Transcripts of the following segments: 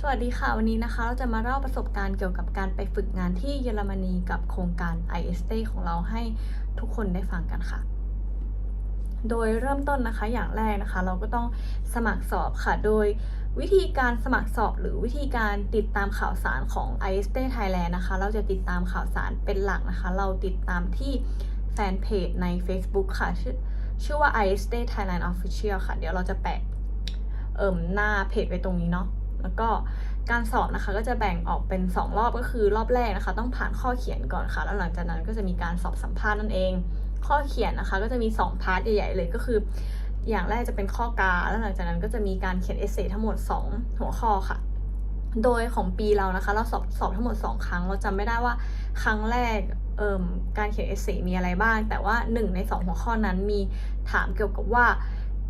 สวัสดีค่ะ วันนี้นะคะ เราจะมาเล่าประสบการณ์เกี่ยวกับการไปฝึกงานที่เยอรมนีกับโครงการ i s t ของเราให้ทุกคนได้ฟังกันค่ะ โดยเริ่มต้นนะคะอย่างแรกนะคะ เราก็ต้องสมัครสอบค่ะ โดยวิธีการสมัครสอบหรือวิธีการติดตามข่าวสารของ i s t Thailand นะคะ เราจะติดตามข่าวสารเป็นหลักนะคะ เราติดตามที่แฟนเพจใน Facebook ค่ะ ชื่อชื่อว่า i s t Thailand Official ค่ะ เดี๋ยวเราจะแปะเอิ่มหน้าเพจไว้ตรงนี้เนาะ แล้วก็การสอบนะคะก็จะแบ่งออกเป็น 2 รอบก็คือรอบแรกนะคะ ต้องผ่านข้อเขียนก่อนค่ะ แล้วหลังจากนั้นก็จะมีการสอบสัมภาษณ์นั่นเอง ข้อเขียนนะคะก็จะมี 2 พาร์ทใหญ่ๆเลยก็คือ อย่างแรกจะเป็นข้อกา แล้วหลังจากนั้นก็จะมีการเขียนเอเซ่ทั้งหมด 2 หัวข้อค่ะ โดยของปีเรานะคะ เราสอบสอบทั้งหมด 2 ครั้ง เราจำไม่ได้ว่าครั้งแรกการเขียนเอเซ่มีอะไรบ้าง แต่ว่า 1 ใน 2 หัวข้อนั้นมีถามเกี่ยวกับว่า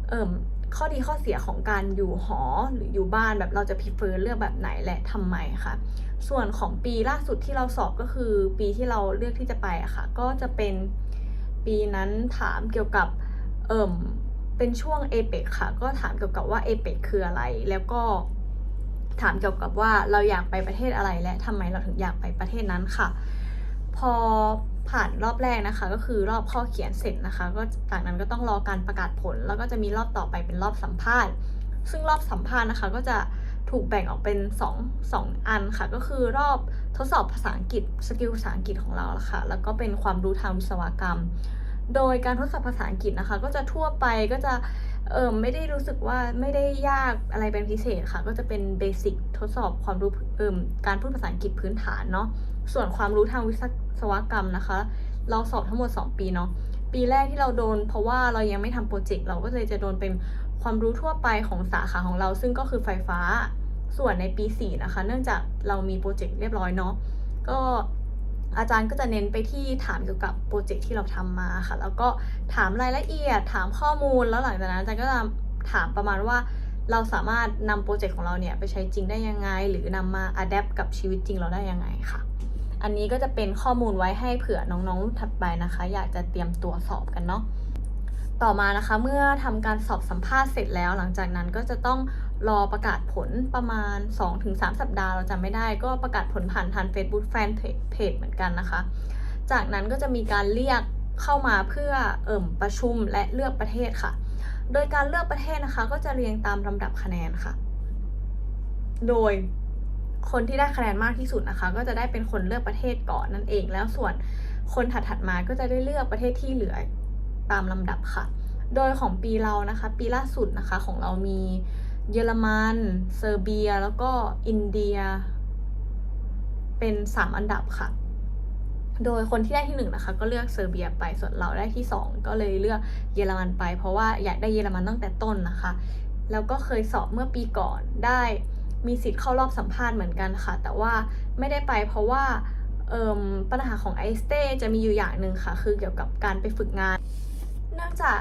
เอ่ม ข้อดีข้อเสียของการอยู่หอหรืออยู่บ้านแบบเราจะ prefer เลือกแบบไหนและทำไมค่ะ ส่วนของปีล่าสุดที่เราสอบก็คือปีที่เราเลือกที่จะไปอะค่ะ ก็จะเป็นปีนั้นถามเกี่ยวกับเอ่มเป็นช่วงเอเปกค่ะ ก็ถามเกี่ยวกับว่าเอเปกคืออะไร แล้วก็ถามเกี่ยวกับว่าเราอยากไปประเทศอะไรและทำไมเราถึงอยากไปประเทศนั้นค่ะ พอ ผ่านรอบแรกนะคะ ก็คือรอบข้อเขียนเสร็จนะคะ ก็จากนั้นก็ต้องรอการประกาศผล แล้วก็จะมีรอบต่อไปเป็นรอบสัมภาษณ์ ซึ่งรอบสัมภาษณ์นะคะก็จะถูกแบ่งออกเป็น2 2อันค่ะ ก็คือรอบทดสอบภาษาอังกฤษสกิลภาษาอังกฤษของเราละค่ะ แล้วก็เป็นความรู้ทางวิศวกรรม โดยการทดสอบภาษาอังกฤษนะคะ ก็จะทั่วไปก็จะเออไม่ได้รู้สึกว่าไม่ได้ยากอะไรเป็นพิเศษค่ะ ก็จะเป็นเบสิกทดสอบความรู้เอิมการพูดภาษาอังกฤษพื้นฐานเนาะ ส่วนความรู้ทางวิศวกรรมนะคะ เราสอบทั้งหมด 2 ปีเนาะปีแรกที่เราโดน เพราะว่าเรายังไม่ทำโปรเจกต์เราก็เลยจะโดนเป็นความรู้ทั่วไปของสาขาของเราซึ่งก็คือไฟฟ้าส่วนในปี 4 นะคะ เนื่องจากเรามีโปรเจกต์เรียบร้อยเนาะก็อาจารย์ก็จะเน้นไปที่ถามเกี่ยวกับโปรเจกต์ที่เราทำมาค่ะ แล้วก็ถามรายละเอียด ถามข้อมูลแล้วหลังจากนั้นอาจารย์ก็จะถามประมาณว่าเราสามารถนำโปรเจกต์ของเราเนี่ยไปใช้จริงได้ยังไง หรือนำมาอัดแอปกับชีวิตจริงเราได้ยังไงค่ะ อันนี้ก็จะเป็นข้อมูลไว้ให้เผื่อน้องๆถัดไปนะคะ อยากจะเตรียมตัวสอบกันเนาะต่อมานะคะเมื่อทำการสอบสัมภาษณ์เสร็จแล้ว หลังจากนั้นก็จะต้องรอประกาศผลประมาณ 2-3 สัปดาห์เราจำไม่ได้ก็ประกาศผลผ่านทาง Facebook Fan Page เหมือนกันนะคะ จากนั้นก็จะมีการเรียกเข้ามาเพื่อเอิ่มประชุมและเลือกประเทศค่ะ โดยการเลือกประเทศนะคะ ก็จะเรียงตามลำดับคะแนนค่ะ โดย คนที่ได้คะแนนมากที่สุดนะคะ ก็จะได้เป็นคนเลือกประเทศก่อนนั่นเอง แล้วส่วนคนถัดๆมาก็จะได้เลือกประเทศที่เหลือตามลำดับค่ะ โดยของปีเรานะคะ ปีล่าสุดนะคะของเรามีเยอรมัน เซอร์เบีย แล้วก็อินเดีย เป็น 3 อันดับค่ะ โดยคนที่ได้ที่1นงนะคะ ก็เลือกเซอร์เบียไป ส่วนเราได้ที่ 2 ก็เลยเลือกเยอรมันไป เพราะว่าอยากได้เยอรมันตั้งแต่ต้นนะคะ แล้วก็เคยสอบเมื่อปีก่อนได้ มีสิทธิ์เข้ารอบสัมภาษณ์เหมือนกันค่ะ แต่ว่าไม่ได้ไปเพราะว่าปัญหาของไอสเตจะมีอยู่อย่างหนึ่งค่ะ คือเกี่ยวกับการไปฝึกงาน เนื่องจาก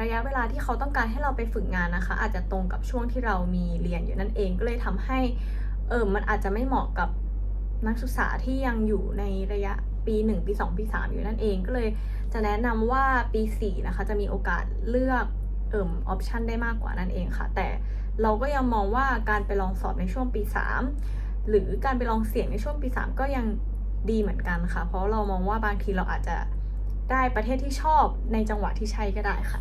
ระยะเวลาที่เขาต้องการให้เราไปฝึกงานนะคะ อาจจะตรงกับช่วงที่เรามีเรียนอยู่นั่นเองก็เลยทำให้มันอาจจะไม่เหมาะกับนักศึกษาที่ยังอยู่ในระยะปี 1 ปี 2 ปี 3 อยู่นั่นเองก็เลยจะแนะนำว่าปี 4 นะคะ จะมีโอกาสเลือกเอ่มออปชันได้มากกว่านั่นเองค่ะ แต่ เราก็ยังมองว่าการไปลองสอบในช่วงปี 3 หรือการไปลองเสี่ยงในช่วงปี 3 ก็ยังดีเหมือนกันค่ะ เพราะเรามองว่าบางทีเราอาจจะได้ประเทศที่ชอบในจังหวะที่ใช่ก็ได้ค่ะ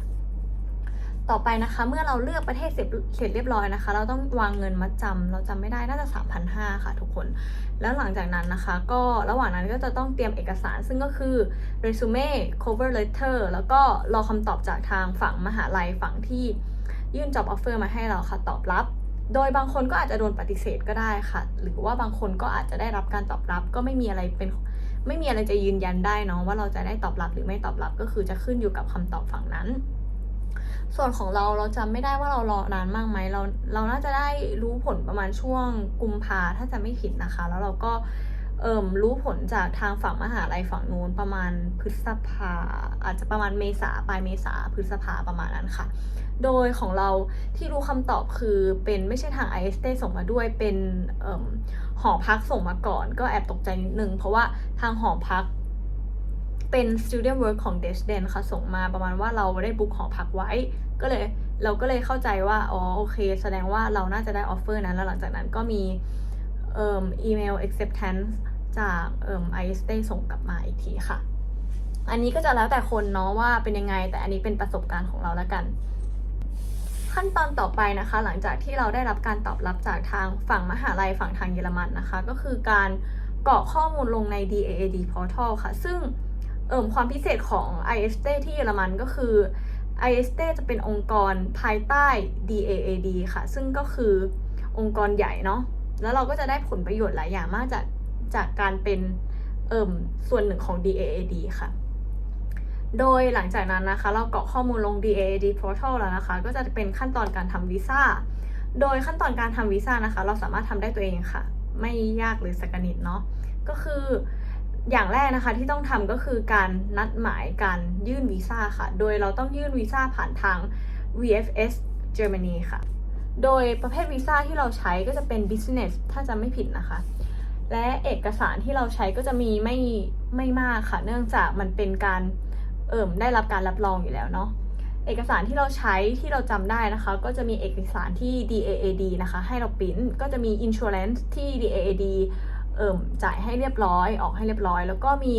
ต่อไปนะคะ เมื่อเราเลือกประเทศเสร็จเสร็จเรียบร้อยนะคะ เราต้องวางเงินมัดจำเราจำไม่ได้น่าจะ 3,500 ค่ะทุกคน แล้วหลังจากนั้นนะคะ ก็ระหว่างนั้นก็จะต้องเตรียมเอกสารซึ่งก็คือ resume cover letter แล้วก็รอคำตอบจากทางฝั่งมหาลัยฝั่งที่ ยื่น job offer มาให้เราค่ะตอบรับ โดยบางคนก็อาจจะโดนปฏิเสธก็ได้ค่ะ หรือว่าบางคนก็อาจจะได้รับการตอบรับ ก็ไม่มีอะไรเป็นไม่มีอะไรจะยืนยันได้เนาะว่าเราจะได้ตอบรับหรือไม่ตอบรับก็คือจะขึ้นอยู่กับคำตอบฝั่งนั้น ส่วนของเราเราจำไม่ได้ว่าเรารอนานมากไหมเราเราน่าจะได้รู้ผลประมาณช่วงกุมภาถ้าจะไม่ผิดนะคะ แล้วเราก็เอิ่มรู้ผลจากทางฝั่งมหาลัยฝั่งนู้นประมาณพฤษภาอาจจะประมาณเมษาปลายเมษาพฤษภาประมาณนั้นค่ะ โดยของเราที่รู้คำตอบคือเป็นไม่ใช่ทาง i s t ส่งมาด้วยเป็นเอิ่มหอพักส่งมาก่อน ก็แอบตกใจนิดนึง เพราะว่าทางหอพักเป็น student work ของ d e s d e n ค่ะส่งมาประมาณว่าเราได้บุ๊กหอพักไว้ ก็เลยเราก็เลยเข้าใจว่า อ๋อ โอเค แสดงว่าเราน่าจะได้ออฟเฟอร์นั้น แล้วหลังจากนั้นก็มีเอ่ออีเมล acceptance จากเอ่อ i s t ส่งกลับมาอีกทีค่ะ อันนี้ก็จะแล้วแต่คนเนาะว่าเป็นยังไง แต่อันนี้เป็นประสบการณ์ของเราแล้วกัน ขั้นตอนต่อไปนะคะ หลังจากที่เราได้รับการตอบรับจากทางฝั่งมหาลัยฝั่งทางเยอรมันนะคะ ก็คือการกรอกข้อมูลลงใน DAAD portal ค่ะ ซึ่งเอิ่มความพิเศษของ i s t ที่เยอรมันก็คือ i s t จะเป็นองค์กรภายใต้ DAAD ค่ะ ซึ่งก็คือองค์กรใหญ่เนาะแล้วเราก็จะได้ผลประโยชน์หลายอย่างมากจากจากการเป็นเอิ่มส่วนหนึ่งของ DAAD ค่ะ โดยหลังจากนั้นนะคะ เรากรอกข้อมูลลง DAAD portal แล้วนะคะ ก็จะเป็นขั้นตอนการทำวีซ่า โดยขั้นตอนการทำวีซ่านะคะ เราสามารถทำได้ตัวเองค่ะ ไม่ยากหรือสักนิดเนาะ ก็คืออย่างแรกนะคะที่ต้องทำก็คือการนัดหมายการยื่นวีซ่าค่ะ โดยเราต้องยื่นวีซ่าผ่านทาง VFS Germany ค่ะ โดยประเภทวีซ่าที่เราใช้ก็จะเป็น business ถ้าจะไม่ผิดนะคะ และเอกสารที่เราใช้ก็จะมีไม่ไม่มากค่ะ เนื่องจากมันเป็นการ เอิ่มได้รับการรับรองอยู่แล้วเนาะเอกสารที่เราใช้ที่เราจำได้นะคะ ก็จะมีเอกสารที่ DAAD นะคะ ให้เราปริ้นก็จะมี insurance ที่ DAAD เอิ่มจ่ายให้เรียบร้อยออกให้เรียบร้อย แล้วก็มี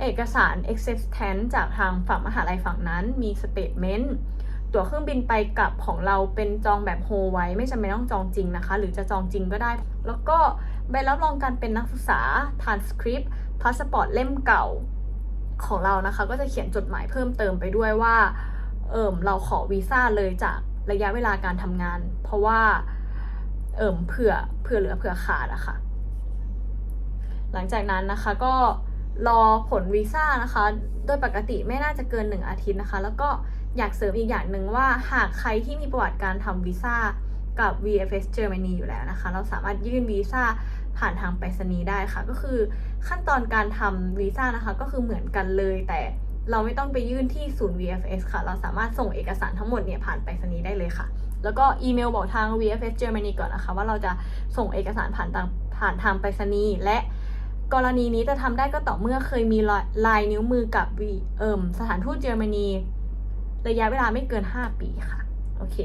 เอกสาร acceptance จากทางฝั่งมหาลัยฝั่งนั้น มี statement ตั๋วเครื่องบินไปกลับของเราเป็นจองแบบโฮไว้ ไม่จำเป็นต้องจองจริงนะคะ หรือจะจองจริงก็ได้ แล้วก็ใบรับรองการเป็นนักศึกษา transcript พาสปอร์ตเล่มเก่า ของเรานะคะ ก็จะเขียนจดหมายเพิ่มเติมไปด้วยว่า เอิมเราขอวีซ่าเลยจากระยะเวลาการทำงาน เพราะว่าเอิมเผื่อเผื่อเหลือเผื่อขาดอะค่ะ หลังจากนั้นนะคะก็รอผลวีซ่านะคะ โดยปกติไม่น่าจะเกิน 1 อาทิตย์นะคะ แล้วก็อยากเสริมอีกอย่างหนึ่งว่าหากใครที่มีประวัติการทำวีซ่ากับ VFS Germany อยู่แล้วนะคะ เราสามารถยื่นวีซ่า ผ่านทางไปรษณีย์ได้ค่ะ ก็คือขั้นตอนการทำวีซ่านะคะ ก็คือเหมือนกันเลยแต่เราไม่ต้องไปยื่นที่ศูนย์ VFS ค่ะ เราสามารถส่งเอกสารทั้งหมดเนี่ยผ่านไปรษณีย์ได้เลยค่ะ แล้วก็อีเมลบอกทาง VFS Germany ก่อนนะคะ ว่าเราจะส่งเอกสารผ่านทางผ่านทางไปรษณีย์และกรณีนี้จะทำได้ก็ต่อเมื่อเคยมีลายนิ้วมือกับเอิมสถานทูตเยอรมนี ระยะเวลาไม่เกิน 5 ปีค่ะ โอเค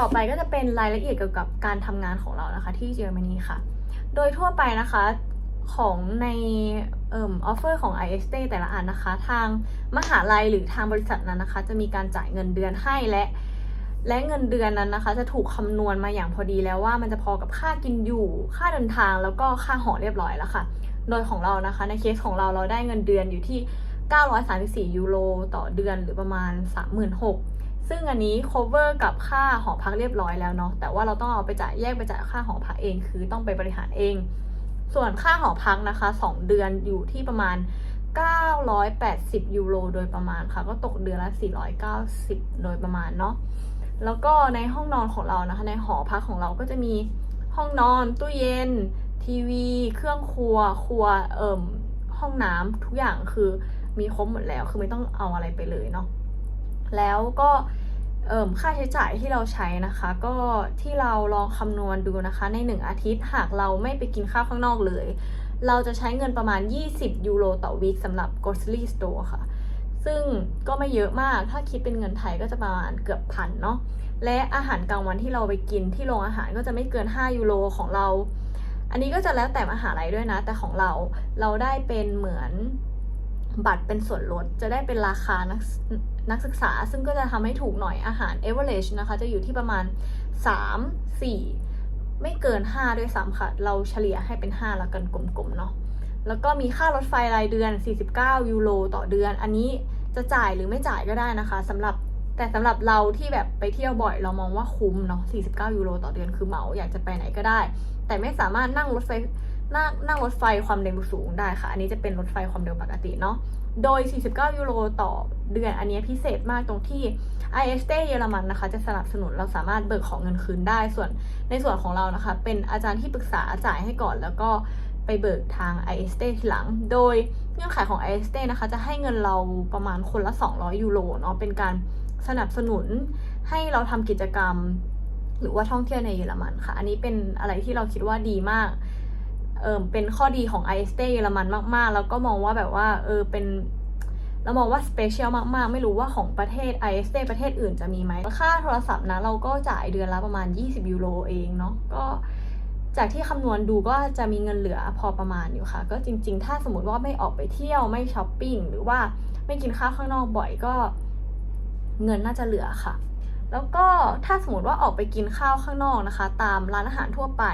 ต่อไปก็จะเป็นรายละเอียดเกี่ยวกับการทำงานของเรานะคะ ที่เยอรมนีค่ะ โดยทั่วไปนะคะของในเอ่อออฟเฟอร์ของ i s t แต่ละอันนะคะ ทางมหาลัยหรือทางบริษัทนั้นนะคะ จะมีการจ่ายเงินเดือนให้และ และเงินเดือนนั้นนะคะ จะถูกคำนวณมาอย่างพอดีแล้วว่ามันจะพอกับค่ากินอยู่ ค่าเดินทางแล้วก็ค่าหอเรียบร้อยแล้วค่ะ โดยของเรานะคะ ในเคสของเราเราได้เงินเดือนอยู่ที่ 934 ยูโรต่อเดือนหรือประมาณ 36,000 ซึ่งอันนี้ cover กับค่าหอพักเรียบร้อยแล้วเนาะแต่ว่าเราต้องเอาไปจ่ายแยกไปจ่ายค่าหอพักเอง คือต้องไปบริหารเอง ส่วนค่าหอพักนะคะ 2 เดือนอยู่ที่ประมาณ 980 ยูโรโดยประมาณค่ะ ก็ตกเดือนละ 490 โดยประมาณเนาะแล้วก็ในห้องนอนของเรานะคะ ในหอพักของเราก็จะมีห้องนอน ตู้เย็น ทีวี เครื่องครัว ครัวเอ่มห้องน้ำทุกอย่างคือมีครบหมดแล้ว คือไม่ต้องเอาอะไรไปเลยเนาะแล้วก็ ค่าใช้จ่ายที่เราใช้นะคะ ก็ที่เราลองคำนวณดูนะคะ ในหนึ่งอาทิตย์หากเราไม่ไปกินข้าวข้างนอกเลย เราจะใช้เงินประมาณ 20 ยูโรต่อวีคสำหรับ grocery store ค่ะ ซึ่งก็ไม่เยอะมากถ้าคิดเป็นเงินไทยก็จะประมาณเกือบพันเนาะและอาหารกลางวันที่เราไปกินที่โรงอาหารก็จะไม่เกิน 5 ยูโรของเรา อันนี้ก็จะแล้วแต่มหาลัยด้วยนะ แต่ของเราเราได้เป็นเหมือนบัตรเป็นส่วนลดจะได้เป็นราคานัก นักศึกษา ซึ่งก็จะทำให้ถูกหน่อยอาหาร average นะคะ จะอยู่ที่ประมาณ 3 4 ไม่เกิน 5 ด้วยซ้ำค่ะ เราเฉลี่ยให้เป็น5แล้วกันกลมๆเนาะแล้วก็มีค่ารถไฟรายเดือน 49 ยูโรต่อเดือน อันนี้จะจ่ายหรือไม่จ่ายก็ได้นะคะสำหรับแต่สำหรับเราที่แบบไปเที่ยวบ่อยเรามองว่าคุ้มเนาะ 49 ยูโรต่อเดือนคือเหมาอยากจะไปไหนก็ได้ แต่ไม่สามารถนั่งรถไฟนั่งนั่งรถไฟความเร็วสูงได้ค่ะ อันนี้จะเป็นรถไฟความเร็วปกติเนาะ โดย 49 ยูโรต่อเดือนอันนี้พิเศษมากตรงที่ IST เยอรมันนะคะ จะสนับสนุนเราสามารถเบิกของเงินคืนได้ ส่วนในส่วนของเรานะคะ เป็นอาจารย์ที่ปรึกษาจ่ายให้ก่อน แล้วก็ไปเบิกทาง IST ทีหลัง โดยเงื่อนไขของ IST นะคะ จะให้เงินเราประมาณคนละ 200 ยูโรเนาะเป็นการสนับสนุนให้เราทำกิจกรรม หรือว่าท่องเที่ยวในเยอรมันค่ะ อันนี้เป็นอะไรที่เราคิดว่าดีมาก เออเป็นข้อดีของ i s t เตยอรมันมาก ๆ แล้วก็มองว่าแบบว่าเออเป็นเรามองว่าสเปเชียลมาก ๆ ไม่รู้ว่าของประเทศ ISD ประเทศอื่นจะมีไหม ค่าโทรศัพท์นะ เราก็จ่ายเดือนละประมาณ 20 ยูโรเองเนาะก็จากที่คำนวณดูก็จะมีเงินเหลือพอประมาณอยู่ค่ะ ก็จริง ๆ ถ้าสมมติว่าไม่ออกไปเที่ยวไม่ช้อปปิ้งหรือว่าไม่กินข้าวข้างนอกบ่อยก็ เงินน่าจะเหลือค่ะ แล้วก็ถ้าสมมติว่าออกไปกินข้าวข้างนอกนะคะ ตามร้านอาหารทั่วไป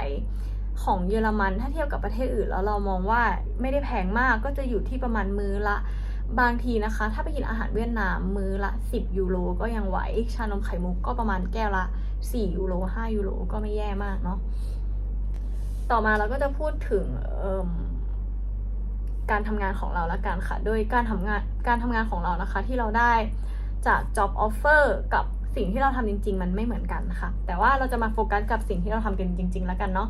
ของเยอรมันถ้าเทียบกับประเทศอื่นแล้วเรามองว่าไม่ได้แพงมากก็จะอยู่ที่ประมาณมือละบางทีนะคะ ถ้าไปกินอาหารเวียดนามมือละ 10 ยูโรก็ยังไหวชานมไข่มุกก็ประมาณแก้วละ 4 ยูโร5ยูโรก็ไม่แย่มากเนาะต่อมาเราก็จะพูดถึงการทำงานของเราละกันค่ะ โดยการทำงานการทำงานของเรานะคะ ที่เราได้จาก job offer กับ สิ่งที่เราทำจริง ๆ มันไม่เหมือนกันค่ะ แต่ว่าเราจะมาโฟกัสกับสิ่งที่เราทำกันจริง ๆ แล้วกันเนาะ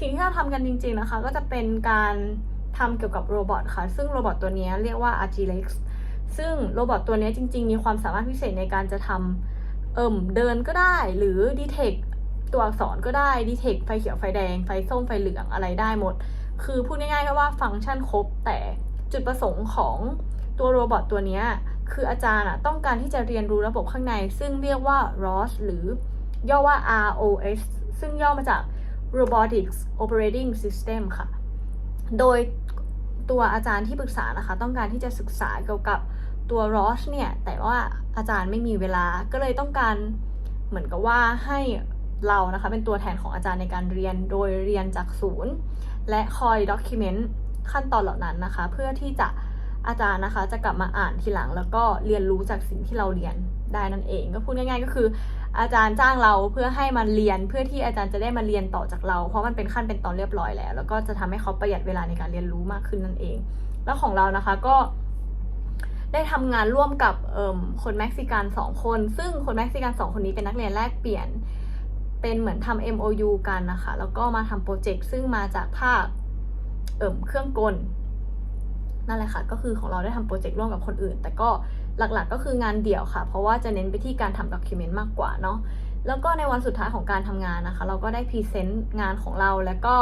สิ่งที่เราทำกันจริง ๆ นะคะ ก็จะเป็นการทำเกี่ยวกับโรบอทค่ะ ซึ่งโรบอทตัวนี้เรียกว่า Agilex ซึ่งโรบอทตัวนี้จริง ๆ มีความสามารถพิเศษในการจะทำเอิ่มเดินก็ได้ หรือ detect ตัวอักษรก็ได้ detect ไฟเขียวไฟแดง ไฟส้มไฟเหลืองอะไรได้หมด คือพูดง่ายๆก็ว่าฟังก์ชันครบ แต่จุดประสงค์ของตัวโรบอทตัวเนี้ย คืออาจารย์อะต้องการที่จะเรียนรู้ระบบข้างใน ซึ่งเรียกว่า ROS หรือย่อว่า ROS ซึ่งย่อมาจาก Robotics Operating System ค่ะ โดยตัวอาจารย์ที่ปรึกษานะคะ ต้องการที่จะศึกษาเกี่ยวกับตัว ROS เนี่ย แต่ว่าอาจารย์ไม่มีเวลาก็เลยต้องการเหมือนกับว่าให้เรานะคะเป็นตัวแทนของอาจารย์ในการเรียนโดยเรียนจากศูนย์ และคอยด็อกิเมนต์ขั้นตอนเหล่านั้นนะคะ เพื่อที่จะ อาจารย์นะคะ จะกลับมาอ่านทีหลัง แล้วก็เรียนรู้จากสิ่งที่เราเรียนได้นั่นเอง ก็พูดง่าย ๆ ก็คือ อาจารย์จ้างเราเพื่อให้มาเรียนเพื่อที่อาจารย์จะได้มาเรียนต่อจากเรา เพราะมันเป็นขั้นเป็นตอนเรียบร้อยแล้ว แล้วก็จะทำให้เขาประหยัดเวลาในการเรียนรู้มากขึ้นนั่นเอง แล้วของเรานะคะก็ได้ทำงานร่วมกับคนเม็กซิกันสองคน ซึ่งคนเม็กซิกันสองคนนี้เป็นนักเรียนแลกเปลี่ยน เป็นเหมือนทำ MOU กันนะคะ แล้วก็มาทำโปรเจกต์ซึ่งมาจากภาคเอิ่มเครื่องกล นั่นแหละค่ะ ก็คือของเราได้ทำโปรเจกต์ร่วมกับคนอื่น แต่ก็หลักๆก็คืองานเดี่ยวค่ะ เพราะว่าจะเน้นไปที่การทำด็อกิเมนต์มากกว่าเนาะแล้วก็ในวันสุดท้ายของการทำงานนะคะ เราก็ได้พรีเซนต์งานของเราแล้วก็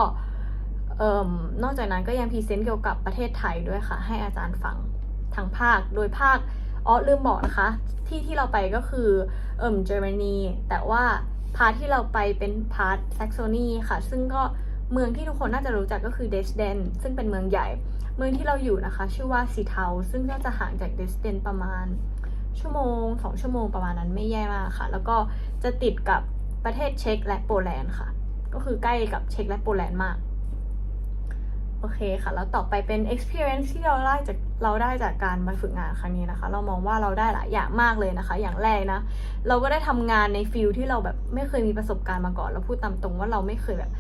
นอกจากนั้นก็ยังพรีเซนต์เกี่ยวกับประเทศไทยด้วยค่ะ ให้อาจารย์ฟังทางภาคโดยภาคอ๋อลืมบอกนะคะ ที่ที่เราไปก็คือเอ่มเยอรมนีแต่ว่าพาร์ทที่เราไปเป็นพาร์ทแซกโซนีค่ะ ซึ่งก็เมืองที่ทุกคนน่าจะรู้จักก็คือเดสเดนซึ่งเป็นเมืองใหญ่ เมืองที่เราอยู่นะคะ ชื่อว่าซีเทา ซึ่งก็จะห่างจากเดสเดนประมาณชั่วโมงสองชั่วโมงประมาณนั้นไม่แย่มากค่ะ แล้วก็จะติดกับประเทศเช็กและโปแลนด์ค่ะ ก็คือใกล้กับเช็กและโปแลนด์มาก โอเคค่ะ แล้วต่อไปเป็น experience ที่เราได้จากเราได้จากการมาฝึกงานครั้งนี้นะคะ เรามองว่าเราได้หลายอย่างมากเลยนะคะ อย่างแรกนะ เราก็ได้ทำงานในฟิลที่เราแบบไม่เคยมีประสบการณ์มาก่อนแล้วพูดตามตรงว่าเราไม่เคยแบบ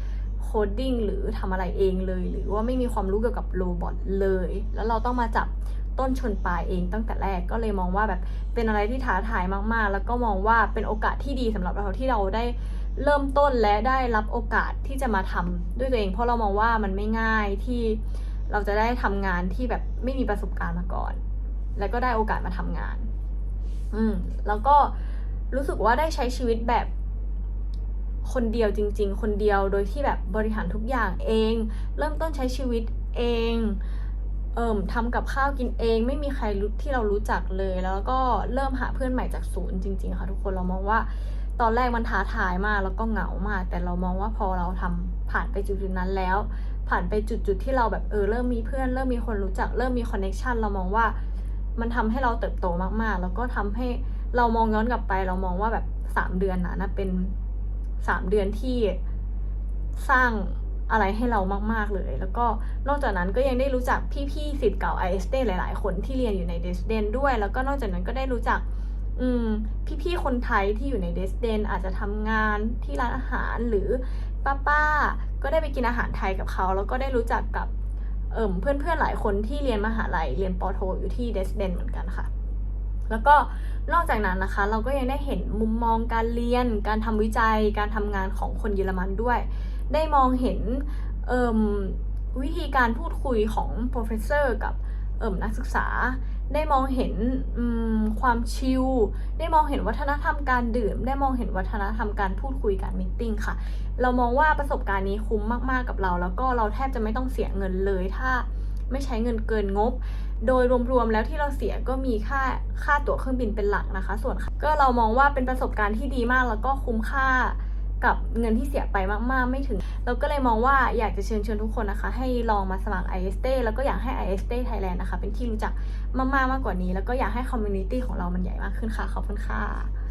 โคดดิ้งหรือทำอะไรเองเลย หรือว่าไม่มีความรู้เกี่ยวกับโรบอทเลย แล้วเราต้องมาจับต้นชนปลายเองตั้งแต่แรกก็เลยมองว่าแบบเป็นอะไรที่ท้าทายมากๆ แล้วก็มองว่าเป็นโอกาสที่ดีสำหรับเราที่เราได้เริ่มต้นและได้รับโอกาสที่จะมาทำด้วยตัวเอง เพราะเรามองว่ามันไม่ง่ายที่เราจะได้ทำงานที่แบบไม่มีประสบการณ์มาก่อน แล้วก็ได้โอกาสมาทำงาน อืมแล้วก็รู้สึกว่าได้ใช้ชีวิตแบบ คนเดียวจริง ๆ คนเดียวโดยที่แบบบริหารทุกอย่างเอง เริ่มต้นใช้ชีวิตเองเอิ่มทำกับข้าวกินเอง ไม่มีใครที่เรารู้จักเลย แล้วก็เริ่มหาเพื่อนใหม่จากศูนย์จริง ๆ ค่ะทุกคนเรามองว่าตอนแรกมันท้าทายมากแล้วก็เหงามาก แต่เรามองว่าพอเราทำผ่านไปจุดนั้นแล้ว ผ่านไปจุดๆที่เราแบบเออเริ่มมีเพื่อนเริ่มมีคนรู้จักเริ่มมีคอนเน็ชันเรามองว่ามันทำให้เราเติบโตมากๆ แล้วก็ทำให้เรามองย้อนกลับไป เรามองว่าแบบสามเดือนนะนะเป็น สามเดือนที่สร้างอะไรให้เรามาก ๆ เลย แล้วก็นอกจากนั้นก็ยังได้รู้จักพี่ๆสิทธิ์เก่า i อ d หลาย ๆ คนที่เรียนอยู่ในเดสเดนด้วย แล้วก็นอกจากนั้นก็ได้รู้จักอืมพี่ๆคนไทยที่อยู่ในเดสเดนอาจจะทำงานที่ร้านอาหารหรือป้าป้าๆก็ได้ไปกินอาหารไทยกับเขา แล้วก็ได้รู้จักกับเอิ่มเพื่อนๆหลายคนที่เรียนมหาลัยเรียนปอโทอยู่ที่เดสเดนเหมือนกันค่ะ แล้วก็นอกจากนั้นนะคะ เราก็ยังได้เห็นมุมมองการเรียน การทำวิจัย การทำงานของคนเยอรมันด้วย ได้มองเห็นวิธีการพูดคุยของ professor กับนักศึกษา ได้มองเห็นความชิล ได้มองเห็นวัฒนธรรมการดื่ม ได้มองเห็นวัฒนธรรมการพูดคุยการมิ팅ค่ะ เรามองว่าประสบการณ์นี้คุ้มมากๆกับเรา แล้วก็เราแทบจะไม่ต้องเสียเงินเลยถ้า ไม่ใช้เงินเกินงบ โดยรวมๆแล้วที่เราเสียก็มีค่าค่าตั๋วเครื่องบินเป็นหลักนะคะ ส่วนก็เรามองว่าเป็นประสบการณ์ที่ดีมากแล้วก็คุ้มค่ากับเงินที่เสียไปมากๆไม่ถึง เราก็เลยมองว่าอยากจะเชิญชวนทุกคนนะคะ ให้ลองมาสมัคร i s t แล้วก็อยากให้ i s t Thailand นะคะ เป็นที่รู้จักมากๆมากกว่านี้ แล้วก็อยากให้คอมมูนิตี้ของเรามันใหญ่มากขึ้นค่ะ ขอบคุณค่ะ